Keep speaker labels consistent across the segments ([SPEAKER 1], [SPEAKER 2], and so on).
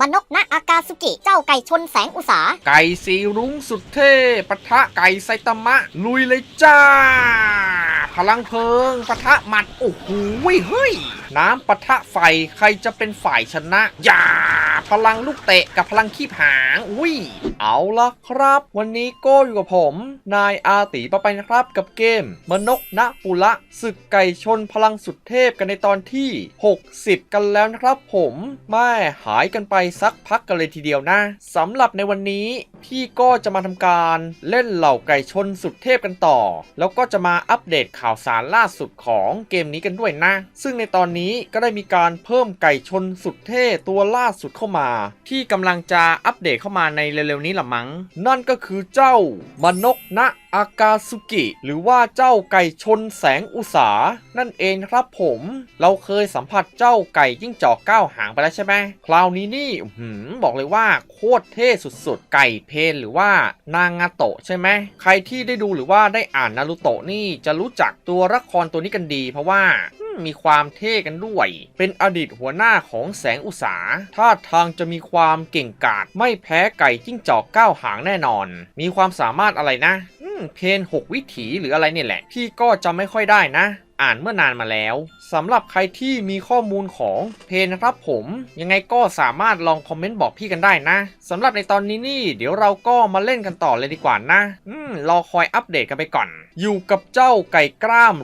[SPEAKER 1] มนกณอากาสุกิ เจ้าไก่ชนแสงอุสา
[SPEAKER 2] ไก่สีรุ้งสุดเท่ปะทะไก่ไซตามะ ลุยเลยจ้า พลังเพลิงปะทะหมัด โอ้โหเฮ้ย น้ำปะทะไฟใครจะเป็นฝ่ายชนะ อย่า พลังลูกเตะกับพลังขี้ผางอุ้ย เอาละครับ วันนี้โก้อยู่กับผม นายอาตีปะไปนะครับกับเกม มนกณปุระศึกไก่ชนพลังสุดเทพกันในตอนที่ 60 กันแล้วนะครับผม แม่หายกันไปสักพักกันเลยทีเดียวนะสำหรับในวันนี้ พี่ก็จะมาทำการเล่นเหล่าไก่ชนสุดเทพกันต่อ แล้วก็จะมาอัปเดตข่าวสารล่าสุดของเกมนี้กันด้วยนะ ซึ่งในตอนนี้ก็ได้มีการเพิ่มไก่ชนสุดเท่ตัวล่าสุดเข้ามา ที่กำลังจะอัปเดตเข้ามาในเร็วๆนี้ละมั้ง นั่นก็คือเจ้ามนกณอากาสุกิ หรือว่าเจ้าไก่ชนแสงอุสา นั่นเองครับผม เราเคยสัมผัสเจ้าไก่จิ้งจอกก้าวหางไปแล้วใช่ไหมคราวนี้นี่บอกเลยว่าโคตรเท่สุดๆ ไก่เพนหรือว่านางาโตะใช่ไหมใครที่ได้ดูหรือว่าได้อ่านนารูโตะนี่จะรู้จักตัวละครตัวนี้กันดี เพราะว่ามีความเท่กันด้วย เป็นอดีตหัวหน้าของแสงอุตสาท่าทางจะมีความเก่งกาจไม่แพ้ไก่จิ้งจอกก้าวหางแน่นอน มีความสามารถอะไรนะเพนหกวิถีหรืออะไรเนี่ยแหละ พี่ก็จำไม่ค่อยได้นะ อ่านเมื่อนานมาแล้วสำหรับใครที่มีข้อมูลของเพนนะครับผม ยังไงก็สามารถลองคอมเมนต์บอกพี่กันได้นะสำหรับในตอนนี้นี่ เดี๋ยวเราก็มาเล่นกันต่อเลยดีกว่านะ อืมรอคอยอัปเดตกันไปก่อน อยู่กับเจ้าไก่กล้าม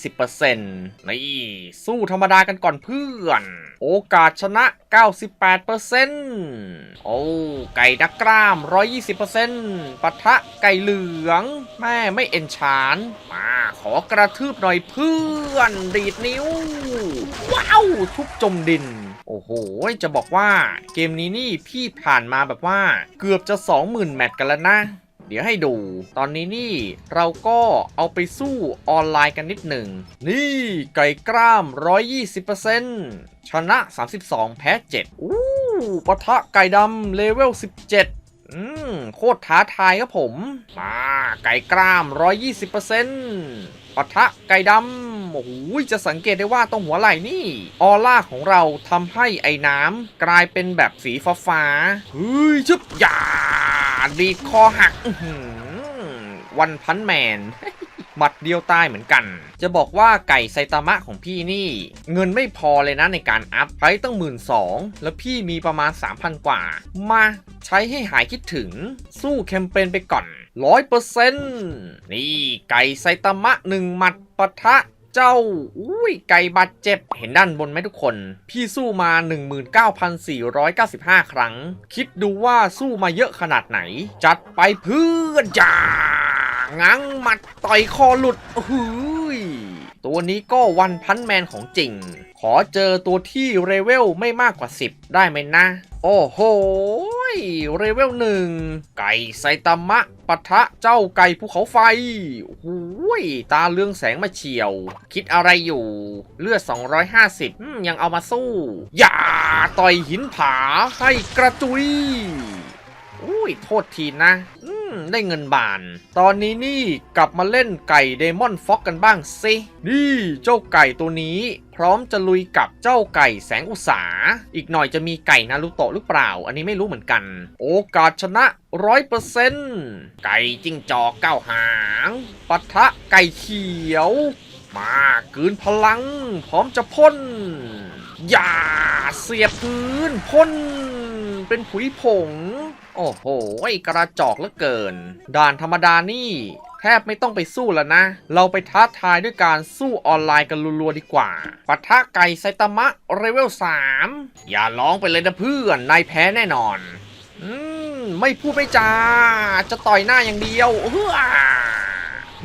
[SPEAKER 2] 120%นี่สู้ธรรมดากันก่อนเพื่อน โอกาสชนะ 98%โอ้ไก่นักกล้าม 120%ปะทะไก่เหลือง แม่ไม่เอนชานมา ขอกระทืบหน่อยเพื่อน ดีดนิ้ว ว้าว ทุบจมดิน โอ้โห จะบอกว่าเกมนี้นี่พี่ผ่านมาแบบว่าเกือบจะ 20,000 แมตช์กันแล้วนะเดี๋ยวให้ดู ตอนนี้นี่เราก็เอาไปสู้ออนไลน์กันนิดหนึ่ง นี่ไก่กล้าม 120%ชนะ 32 แพ้ 7 อู้ปะทะไก่ดำเลเวล 17 อืม โคตรท้าทายครับผม มาไก่กล้าม 120%ปะทะไก่ดำโอ้โหจะสังเกตได้ว่าตรงหัวไหล่นี่ ออร่าของเราทำให้ไอ้น้ำกลายเป็นแบบสีฟ้าฟ้าเฮ้ยชึบยาดีคอหักวันพันแมน หมัดเดียวตายเหมือนกัน จะบอกว่าไก่ไซตามะของพี่นี่ เงินไม่พอเลยนะในการอัพไพรตั้งหมื่นสองแล้วพี่มีประมาณ 3,000 กว่า มาใช้ให้หายคิดถึง สู้แคมเปญไปก่อนร้อยเปอร์เซ็นต์นี่ไก่ไซตามะหนึ่งหมัดปะทะเจ้า อุ้ย ไก่บาดเจ็บ เห็นด้านบนไหมทุกคน พี่สู้มา 19,495 ครั้ง คิดดูว่าสู้มาเยอะขนาดไหน จัดไปเพื่อนจ้า ง้างหมัดต่อยคอหลุดเฮ้ยตัวนี้ก็วันพันแมนของจริง ขอเจอตัวที่เรเวลไม่มากกว่า 10 ได้ไหมนะ โอ้โห เรเวลหนึ่ง ไก่ไซตามะปะทะเจ้าไก่ภูเขาไฟโอ้โหตาเรืองแสงมาเฉียว คิดอะไรอยู่ เลือด 250อืมยังเอามาสู้ อย่าต่อยหินผาให้กระจุยอุ้ยโทษทีนะ ได้เงินบาน ตอนนี้นี่กลับมาเล่นไก่เดมอนฟ็อกกันบ้างสินี่เจ้าไก่ตัวนี้ พร้อมจะลุยกับเจ้าไก่แสงอุตสาอีกหน่อยจะมีไก่นารุโตะหรือเปล่า อันนี้ไม่รู้เหมือนกัน โอกาสชนะร้อยเปอร์เซนต์ไก่จิ้งจอกเก้าหางปะทะไก่เขียว มากืนพลัง พร้อมจะพ่นอย่าเสียบพื้นพ่นเป็นผุยผง โอ้โหกระจอกเหลือเกิน ด่านธรรมดานี่ แทบไม่ต้องไปสู้แล้วนะ เราไปท้าทายด้วยการสู้ออนไลน์กันรัวๆดีกว่าปะทะไก่ไซตามะเรเวล3อย่าร้องไปเลยนะเพื่อน นายแพ้แน่นอน อืม ไม่พูดไม่จา จะต่อยหน้าอย่างเดียวเฮ้อ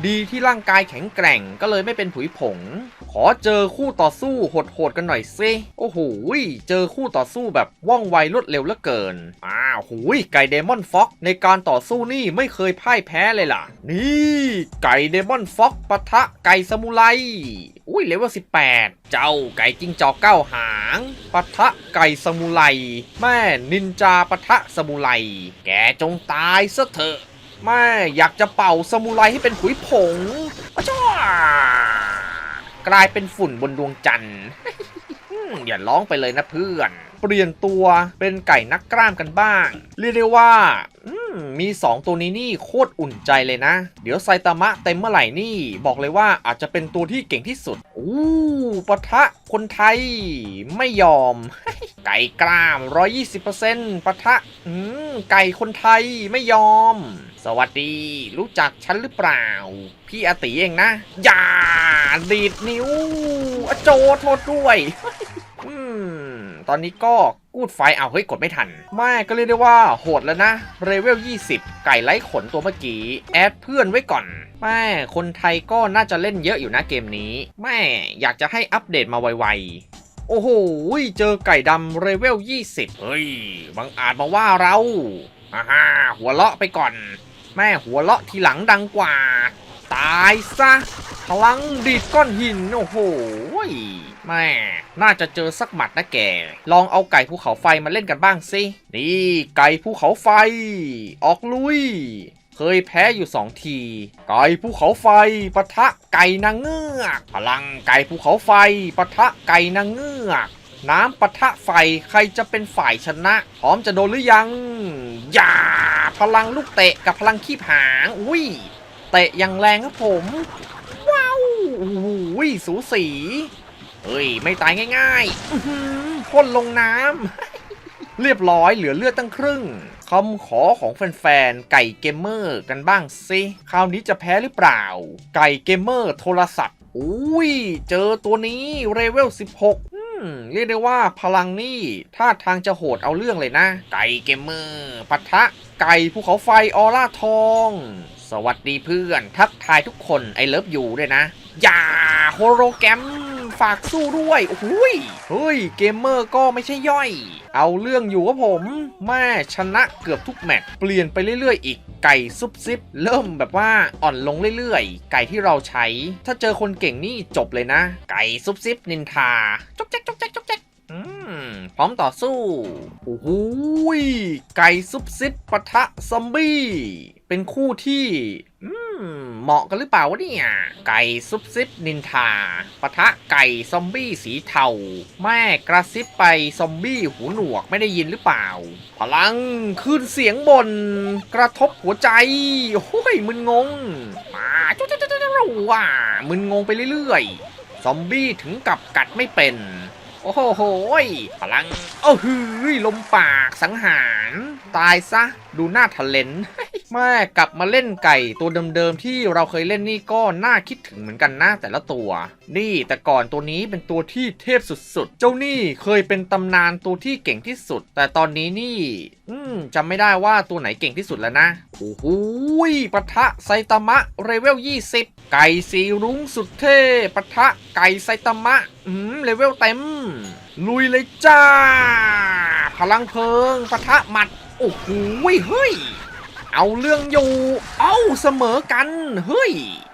[SPEAKER 2] ดีที่ร่างกายแข็งแกร่งก็เลยไม่เป็นผุยผง ขอเจอคู่ต่อสู้โหดๆกันหน่อยซิโอ้โหเจอคู่ต่อสู้แบบว่องไวรวดเร็วเหลือเกินอ้าวหูยไก่เดมอนฟ็อกในการต่อสู้นี่ไม่เคยพ่ายแพ้เลยล่ะ นี่ ไก่เดมอนฟ็อกปะทะไก่สมุไรอุ้ยเลเวล18 เจ้าไก่จิงจอกเก้าหางปะทะไก่สมุไรแม่นินจาปะทะสมุไรแกจงตายซะเถอะแม่อยากจะเป่าสมุไรให้เป็นผุยผงอะจ้า กลายเป็นฝุ่นบนดวงจันทร์อืมอย่าร้องไปเลยนะเพื่อน เปลี่ยนตัวเป็นไก่นักกล้ามกันบ้าง เรียกได้ว่าอืมมี 2 ตัวนี้นี่โคตรอุ่นใจเลยนะ เดี๋ยวไซตามะเต็มเมื่อไหร่นี่ บอกเลยว่าอาจจะเป็นตัวที่เก่งที่สุด อู้ปะทะคนไทยไม่ยอม ไก่กล้าม 120%ปะทะอืมไก่คนไทยไม่ยอม สวัสดี รู้จักฉันหรือเปล่า พี่อาติเองนะ อย่า ดีดนิ้วอโจโทษด้วยอืมตอนนี้ก็กูดไฟเอาเฮ้ยกดไม่ทัน ไม่ก็เรียกได้ว่าโหดแล้วนะเรเวล 20 ไก่ไร้ขนตัวเมื่อกี้ แอดเพื่อนไว้ก่อนแม่คนไทยก็น่าจะเล่นเยอะอยู่นะเกมนี้แม่อยากจะให้อัปเดตมาไวๆ โอ้โห เจอไก่ดำเรเวล 20 เฮ้ยบังอาจมาว่าเราอ่าฮ่าหัวเลาะไปก่อน แม่หัวเลาะทีหลังดังกว่า ตายซะ พลังดีดก้อนหิน โอ้โหแม่น่าจะเจอสักหมัดนะแก ลองเอาไก่ภูเขาไฟมาเล่นกันบ้างสิ นี่ไก่ภูเขาไฟ ออกลุย เคยแพ้อยู่สองที ไก่ภูเขาไฟปะทะไก่นางเงือก พลังไก่ภูเขาไฟปะทะไก่นางเงือกน้ำปะทะไฟใครจะเป็นฝ่ายชนะ พร้อมจะโดนหรือยัง อย่า พลังลูกเตะกับพลังขี้ผาง อุ้ย เตะอย่างแรงครับผม โอ้โหสูสีเฮ้ย ไม่ตายง่ายๆอื้อหือพ่นลงน้ำ เรียบร้อยเหลือเลือดตั้งครึ่งคำขอของแฟนๆ ไก่เกมเมอร์กันบ้างสิคราวนี้จะแพ้หรือเปล่า ไก่เกมเมอร์โทรศัพท์อุ้ย เจอตัวนี้เรเวล 16อืมเรียกได้ว่าพลังนี่ท่าทางจะโหดเอาเรื่องเลยนะ ไก่เกมเมอร์ปะทะ ไก่ภูเขาไฟออร่าทอง สวัสดีเพื่อน ทักทายทุกคนไอเลิฟอยู่ด้วยนะ อย่าโฮโรแกรมฝากสู้ด้วยโอ้ยเฮ้ย เกมเมอร์ก็ไม่ใช่ย่อย เอาเรื่องอยู่ครับผมแม่ชนะเกือบทุกแมตช์เปลี่ยนไปเรื่อยๆ อีก ไก่ซุปซิปเริ่มแบบว่าอ่อนลงเรื่อยๆ ไก่ที่เราใช้ ถ้าเจอคนเก่งนี่จบเลยนะ ไก่ซุปซิปนินทาจกแจ๊กจกแจ๊กจกแจ๊กอืมพร้อมต่อสู้ โอ้โหยไก่ซุปซิปปะทะซอมบี้ เป็นคู่ที่ เหมาะกันหรือเปล่าวะเนี่ย ไก่ซุปซิปนินทาปะทะไก่ซอมบี้สีเทา แม่กระซิบไปซอมบี้หูหนวกไม่ได้ยินหรือเปล่า พลังขึ้นเสียงบน กระทบหัวใจโอ้ยมึนงง มาจุ๊จุ๊จุ๊จุ๊จุ๊ว่ามึนงงไปเรื่อยๆ ซอมบี้ถึงกับกัดไม่เป็น โอ้โหพลังเอ้าฮืยลมปากสังหาร ตายซะ ดูหน้าทะเลน แม่กลับมาเล่นไก่ตัวเดิมๆที่เราเคยเล่นนี่ก็น่าคิดถึงเหมือนกันนะแต่ละตัว นี่แต่ก่อนตัวนี้เป็นตัวที่เทพสุดๆ เจ้านี่เคยเป็นตำนานตัวที่เก่งที่สุด แต่ตอนนี้นี่ อืมจำไม่ได้ว่าตัวไหนเก่งที่สุดแล้วนะโอ้โหปะทะไซตามะเรเวล 20 ไก่สีรุ้งสุดเท่ปะทะไก่ไซตามะ อืมเลเวลเต็ม ลุยเลยจ้า พลังเพลิงปะทะหมัดโอ้โหเฮ้ย เอาเรื่องอยู่ เอาเสมอกัน เฮ้ย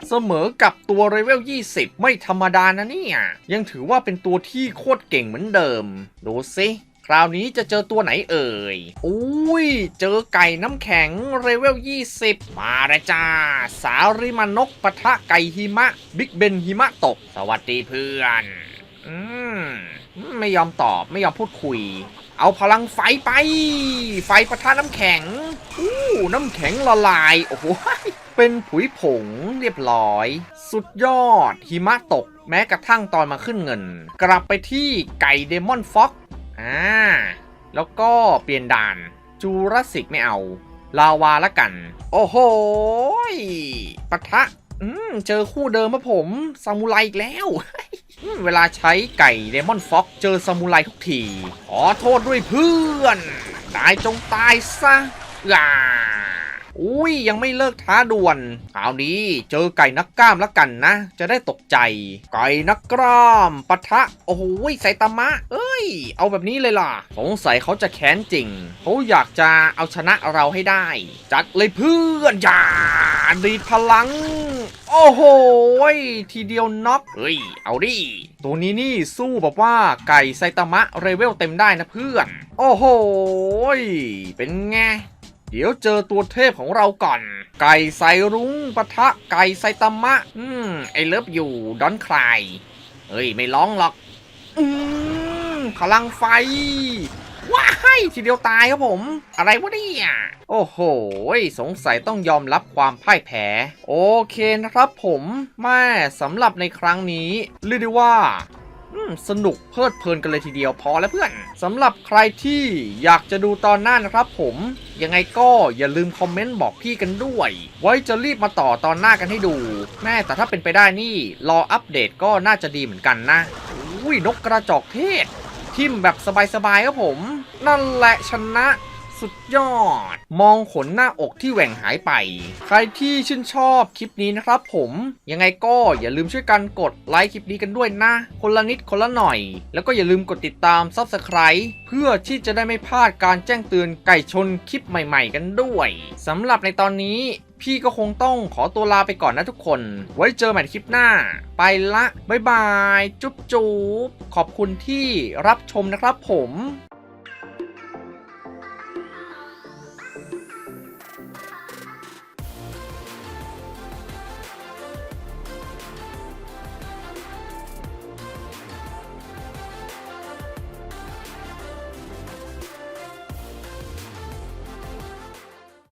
[SPEAKER 2] เสมอกับตัวเรเวล 20 ไม่ธรรมดานะเนี่ย ยังถือว่าเป็นตัวที่โคตรเก่งเหมือนเดิม ดูสิคราวนี้จะเจอตัวไหนเอ่ย อุ้ย เจอไก่น้ำแข็งเรเวล 20 มาเลยจ้า สาริมานกปะทะไก่หิมะ บิ๊กเบนหิมะตก สวัสดีเพื่อน อืม ไม่ยอมตอบไม่ยอมพูดคุย เอาพลังไฟไป ไฟประทะน้ำแข็ง อู้ น้ำแข็งละลาย โอ้โห เป็นผุยผงเรียบร้อย สุดยอด หิมะตก แม้กระทั่งตอนมาขึ้นเงิน กลับไปที่ไก่เดมอนฟ็อก อ่า แล้วก็เปลี่ยนด่าน จูราสสิกไม่เอา ลาวาละกัน โอ้โหปะทะ อืมเจอคู่เดิมมาผมซามูไรอีกแล้ว เวลาใช้ไก่เดมอนฟ็อกเจอซามูไรทุกที ขอโทษด้วยเพื่อน ตายจงตายซะอ่าอุ้ยยังไม่เลิกท้าด่วนคราวนี้เจอไก่นักกล้ามแล้วกันนะ จะได้ตกใจ ไก่นักกล้ามปะทะ โอ้โหไซตามะ เอ้ย เอาแบบนี้เลยล่ะ สงสัยเขาจะแค้นจริง เขาอยากจะเอาชนะเราให้ได้ จัดเลยเพื่อนอย่าดีพลัง โอ้โหยทีเดียวน็อกเฮ้ย เอาดิ ตัวนี้นี่สู้แบบว่าไก่ไซตามะเรเวลเต็มได้นะเพื่อน โอ้โหยเป็นไง เดี๋ยวเจอตัวเทพของเราก่อน ไก่ไซรุ้งปะทะไก่ไซตามะ อืม ไอเลิฟอยู่ดอนคลาย เฮ้ย ไม่ร้องหรอก อืมพลังไฟ ว้ายทีเดียวตายครับผม อะไรวะเนี่ยโอ้โห สงสัยต้องยอมรับความพ่ายแพ้ โอเคนะครับผมแม่สำหรับในครั้งนี้เรียกได้ว่าสนุกเพลิดเพลินกันเลยทีเดียวพอแล้วเพื่อนสำหรับใครที่อยากจะดูตอนหน้านะครับผม ยังไงก็อย่าลืมคอมเมนต์บอกพี่กันด้วย ไว้จะรีบมาต่อตอนหน้ากันให้ดู แม่แต่ถ้าเป็นไปได้นี่ รออัปเดตก็น่าจะดีเหมือนกันนะอุ้ยนกกระจอกเทศ ทิมแบบสบายๆครับผม นั่นแหละชนะสุดยอด มองขนหน้าอกที่แหว่งหายไป ใครที่ชื่นชอบคลิปนี้นะครับผม ยังไงก็อย่าลืมช่วยกันกดไลค์คลิปนี้กันด้วยนะ คนละนิดคนละหน่อย แล้วก็อย่าลืมกดติดตาม Subscribe เพื่อที่จะได้ไม่พลาดการแจ้งเตือนไก่ชนคลิปใหม่ๆกันด้วยสำหรับในตอนนี้ พี่ก็คงต้องขอตัวลาไปก่อนนะทุกคน ไว้เจอใหม่ในคลิปหน้า ไปละ บ๊ายบาย จุ๊บจุ๊บขอบคุณที่รับชมนะครับผม